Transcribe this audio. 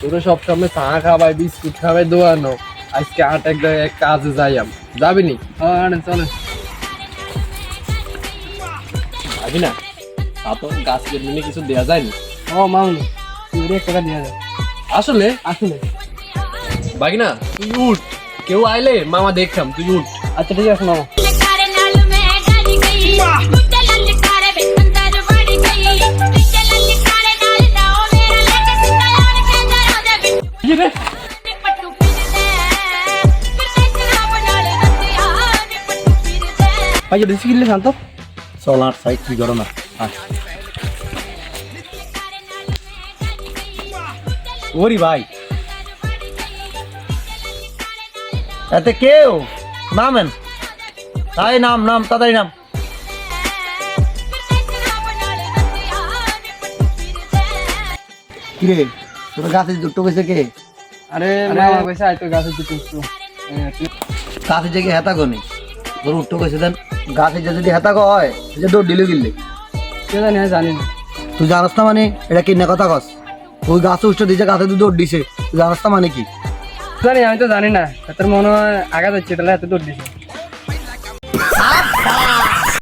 তোরা সবসময় চা খাবাই বিস্কুট খাবাই দোয়ানো। আজকে আট এক জায়গায় কাজে যাই আমি যাবি নি? হ্যাঁ চলো। যাবি না? তা তো গাছ কেটে কিছু দেওয়া যায়নি ও মামুনি তুই এক টাকা দিয়ে যাও আসলে? আসলে। বাকি না তুই উঠ। কেউ আইলে মামা দেখতাম তুই উঠ। আচ্ছা ঠিক আছে মামা। ভাই বেশি কিনলে শান্ত। চল আর সাইড তুই করো না? ওরি ভাই। এতে কেউ নামেন। তাই নাম নাম তাড়াতাড়ি নাম। কিরে তোর গাছে দুটো গেছে কে? আরে মামা কইছে আইতো গাছে একটু। গাছে যে হেতা গনি তোর উঠতে কইছে দেন গাছে যে যদি হেতা কয় হয় যে দৌড় দিলে গিললে কে জানি আমি জানি না। তুই জানাস না মানে এটা কিনা কথা কস। ওই গাছে উঠতে দিছে গাছে তুই দৌড় দিছে তুই জানাস না মানে কি? জানি আমি তো জানি না। তোর মনে হয় আঘাত হচ্ছে তাহলে এত দৌড় দিছে।